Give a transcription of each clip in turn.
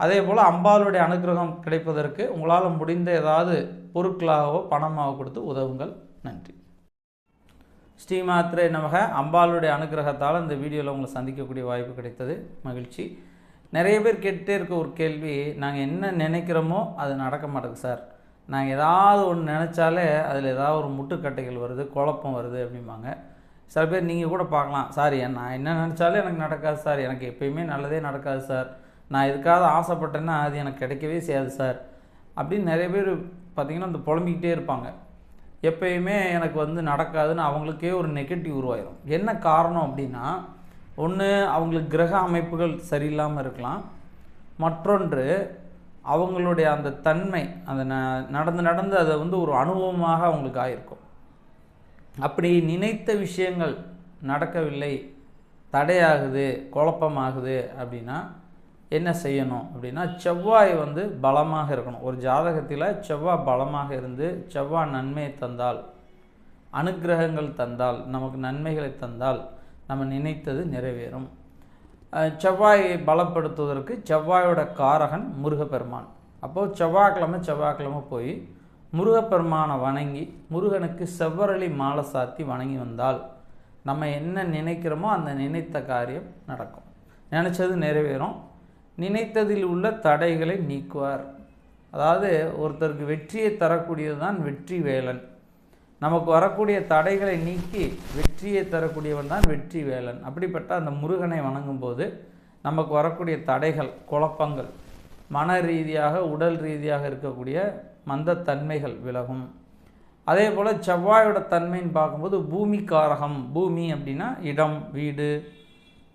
அதே போல் அம்பாளுடைய அனுகிரகம் கிடைப்பதற்கு உங்களால் முடிந்த ஏதாவது பொருட்களாகவோ பணமாகவோ கொடுத்து உதவுங்கள். நன்றி. ஸ்ரீமாத்ரே நமக. அம்பாளுடைய அனுகிரகத்தால் இந்த வீடியோவில் உங்களை சந்திக்கக்கூடிய வாய்ப்பு கிடைத்தது. மகிழ்ச்சி. நிறைய பேர் கேட்டே இருக்க ஒரு கேள்வி நாங்கள் என்ன நினைக்கிறோமோ அது நடக்க மாட்டேங்குது சார். நாங்கள் ஏதாவது ஒன்று நினச்சாலே அதில் ஏதாவது ஒரு முட்டுக்கட்டைகள் வருது குழப்பம் வருது அப்படிம்பாங்க. சில பேர் நீங்கள் கூட பார்க்கலாம் சார் நான் என்ன நினச்சாலே எனக்கு நடக்காது சார். எனக்கு எப்பயுமே நல்லதே நடக்காது சார். நான் எதுக்காவது ஆசைப்பட்டேன்னா அது எனக்கு கிடைக்கவே செய்யாது சார். அப்படின்னு நிறைய பேர் பார்த்திங்கன்னா அந்த புலம்பிக்கிட்டே இருப்பாங்க. எப்பயுமே எனக்கு வந்து நடக்காதுன்னு அவங்களுக்கே ஒரு நெகட்டிவ் உருவாயிடும் என்ன காரணம் அப்படின்னா ஒன்று அவங்களுக்கு கிரக அமைப்புகள் சரியில்லாமல் இருக்கலாம். மற்றொன்று அவங்களுடைய அந்த தன்மை அந்த ந நடந்து நடந்து அதை வந்து ஒரு அனுபவமாக அவங்களுக்கு ஆயிருக்கும். அப்படி நினைத்த விஷயங்கள் நடக்கவில்லை தடையாகுது குழப்பமாகுது அப்படின்னா என்ன செய்யணும் அப்படின்னா செவ்வாய் வந்து பலமாக இருக்கணும். ஒரு ஜாதகத்தில் செவ்வாய் பலமாக இருந்து செவ்வாய் நன்மையை தந்தால் அனுக்கிரகங்கள் தந்தால் நமக்கு நன்மைகளை தந்தால் நம்ம நினைத்தது நிறைவேறும். செவ்வாயை பலப்படுத்துவதற்கு செவ்வாயோட காரகன் முருகப்பெருமான். அப்போது செவ்வாய்க்கிழமை செவ்வாய்க்கிழமை போய் முருகப்பெருமானை வணங்கி முருகனுக்கு செவ்வரளி மாலை சாத்தி வணங்கி வந்தால் நம்ம என்ன நினைக்கிறோமோ அந்த நினைத்த காரியம் நடக்கும். நினச்சது நிறைவேறும். நினைத்ததில் உள்ள தடைகளை நீக்குவார். அதாவது ஒருத்தருக்கு வெற்றியை தரக்கூடியது தான் வெற்றி வேலன். நமக்கு வரக்கூடிய தடைகளை நீக்கி வெற்றியை தரக்கூடியவன் தான் வெற்றி வேலன். அப்படிப்பட்ட அந்த முருகனை வணங்கும்போது நமக்கு வரக்கூடிய தடைகள் குழப்பங்கள் மன ரீதியாக உடல் ரீதியாக இருக்கக்கூடிய மந்தத்தன்மைகள் விலகும். அதே போல் செவ்வாயோட தன்மைன்னு பார்க்கும்போது பூமி காரகம் பூமி அப்படின்னா இடம் வீடு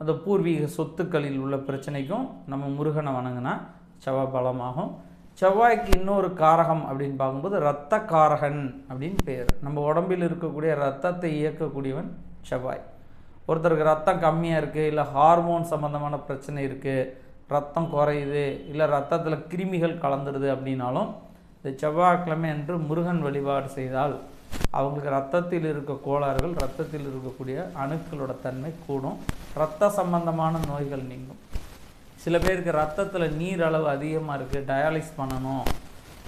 அந்த பூர்வீக சொத்துக்களில் உள்ள பிரச்சனைக்கும் நம்ம முருகனை வணங்கினா செவ்வாய் பலமாகும் செவ்வாய்க்கு இன்னொரு காரகம் அப்படின்னு பார்க்கும்போது ரத்த காரகன் அப்படின்னு பேர். நம்ம உடம்பில் இருக்கக்கூடிய ரத்தத்தை இயக்கக்கூடியவன் செவ்வாய். ஒருத்தருக்கு ரத்தம் கம்மியாக இருக்குது இல்லை ஹார்மோன் சம்மந்தமான பிரச்சனை இருக்குது ரத்தம் குறையுது இல்லை ரத்தத்தில் கிருமிகள் கலந்துருது அப்படின்னாலும் இந்த செவ்வாய்க்கிழமை என்று முருகன் வழிபாடு செய்தால் அவங்களுக்கு ரத்தத்தில் இருக்க கோளாறுகள் ரத்தத்தில் இருக்கக்கூடிய அணுக்களோட தன்மை கூடும். ரத்த சம்பந்தமான நோய்கள் நீங்கும். சில பேருக்கு ரத்தத்தில் நீர் அளவு அதிகமாக இருக்குது டயாலிஸ் பண்ணணும்.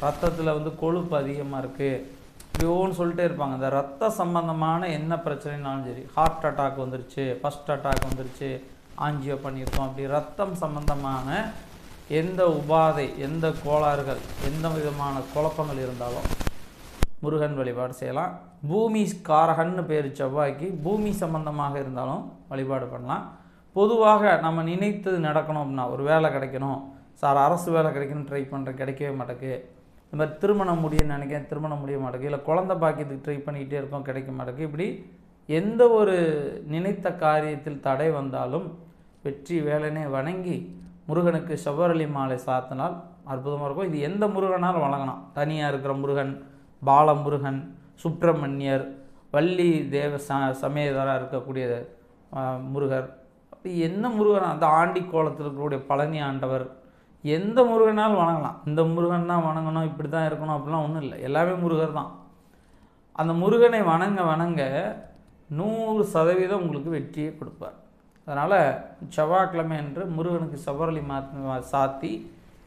ரத்தத்தில் வந்து கொழுப்பு அதிகமாக இருக்குது இப்படி சொல்லிட்டே இருப்பாங்க. இந்த ரத்த சம்பந்தமான என்ன பிரச்சனைனாலும் சரி ஹார்ட் அட்டாக் வந்துருச்சு ஃபஸ்ட் அட்டாக் வந்துருச்சு ஆஞ்சியோ பண்ணியிருக்கோம். அப்படி ரத்தம் சம்பந்தமான எந்த உபாதை எந்த கோளாறுகள் எந்த விதமான குழப்பங்கள் இருந்தாலும் முருகன் வழிபாடு செய்யலாம். பூமி காரகன்னு பேர் செவ்வாய்க்கு பூமி சம்பந்தமாக இருந்தாலும் வழிபாடு பண்ணலாம். பொதுவாக நம்ம நினைத்தது நடக்கணும் அப்படின்னா ஒரு வேலை கிடைக்கணும். சார் அரசு வேலை கிடைக்கணும்னு ட்ரை பண்ணுறேன் கிடைக்கவே மாட்டேக்கு இந்த மாதிரி திருமணம் முடியும்னு நினைக்கிறேன் திருமணம் முடிய மாட்டேங்குது. இல்லை குழந்தை பாக்கியத்துக்கு ட்ரை பண்ணிக்கிட்டே இருக்கோம் கிடைக்க மாட்டேங்குது. இப்படி எந்த ஒரு நினைத்த காரியத்தில் தடை வந்தாலும் வெற்றி வேலனை வணங்கி முருகனுக்கு செவ்வரளி மாலை சாத்தினால் அற்புதமாக இருக்கும். இது எந்த முருகனாலும் வணங்கலாம் தனியாக இருக்கிற முருகன் பாலமுருகன் சுப்பிரமணியர் வள்ளி தேவ ச சமேதராக இருக்கக்கூடிய முருகர். அப்படி எந்த முருகன்? அந்த ஆண்டி கோலத்தில் இருக்கக்கூடிய பழனி ஆண்டவர். எந்த முருகனாலும் வணங்கலாம். இந்த முருகன் தான் வணங்கணும் இப்படி தான் இருக்கணும் அப்படிலாம் ஒன்றும் இல்லை. எல்லாமே முருகர் தான். அந்த முருகனை வணங்க வணங்க நூறு சதவீதம் உங்களுக்கு வெற்றியை கொடுப்பார். அதனால் செவ்வாய்க்கிழமை என்று முருகனுக்கு செவ்வரளி மா சாத்தி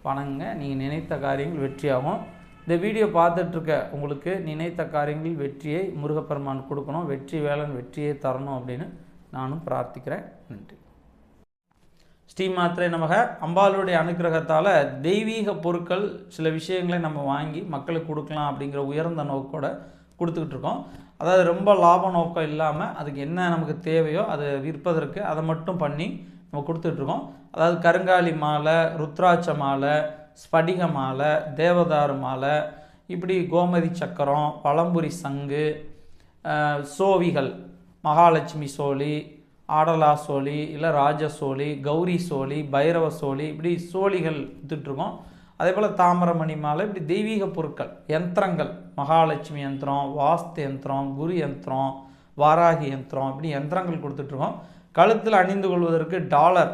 வணங்க. நீங்கள் நினைத்த காரியங்கள் வெற்றியாகும். இந்த வீடியோ பார்த்துட்ருக்க உங்களுக்கு நினைத்த காரியங்களில் வெற்றியை முருகப்பெருமான் கொடுக்கணும் வெற்றி வேலன் வெற்றியை தரணும் அப்படின்னு நானும் பிரார்த்திக்கிறேன். நன்றி. ஸ்ரீ மாத்திரை நமக. அம்பாளுடைய அனுக்கிரகத்தால் தெய்வீக பொருட்கள் சில விஷயங்களை நம்ம வாங்கி மக்களுக்கு கொடுக்கலாம் அப்படிங்கிற உயர்ந்த நோக்கோட கொடுத்துக்கிட்டு இருக்கோம். அதாவது ரொம்ப லாப நோக்கம் இல்லாமல் அதுக்கு என்ன நமக்கு தேவையோ அதை விற்பதற்கு அதை மட்டும் பண்ணி நம்ம கொடுத்துட்ருக்கோம். அதாவது கருங்காலி மாலை ருத்ராட்ச மாலை ஸ்படிக மாலை தேவதாரு மாலை இப்படி கோமதி சக்கரம் பழம்புரி சங்கு சோவிகள் மகாலட்சுமி சோழி ஆடலா சோழி இல்லை ராஜ சோழி கௌரி சோழி பைரவ சோழி இப்படி சோழிகள் வித்துட்ருக்கோம் அதே போல் தாமிரமணி மாலை இப்படி தெய்வீக பொருட்கள் யந்திரங்கள் மகாலட்சுமி யந்திரம் வாஸ்து யந்திரம் குரு யந்திரம் வாராகி யந்திரம் இப்படி யந்திரங்கள் கொடுத்துட்ருக்கோம் கழுத்தில் அணிந்து கொள்வதற்கு டாலர்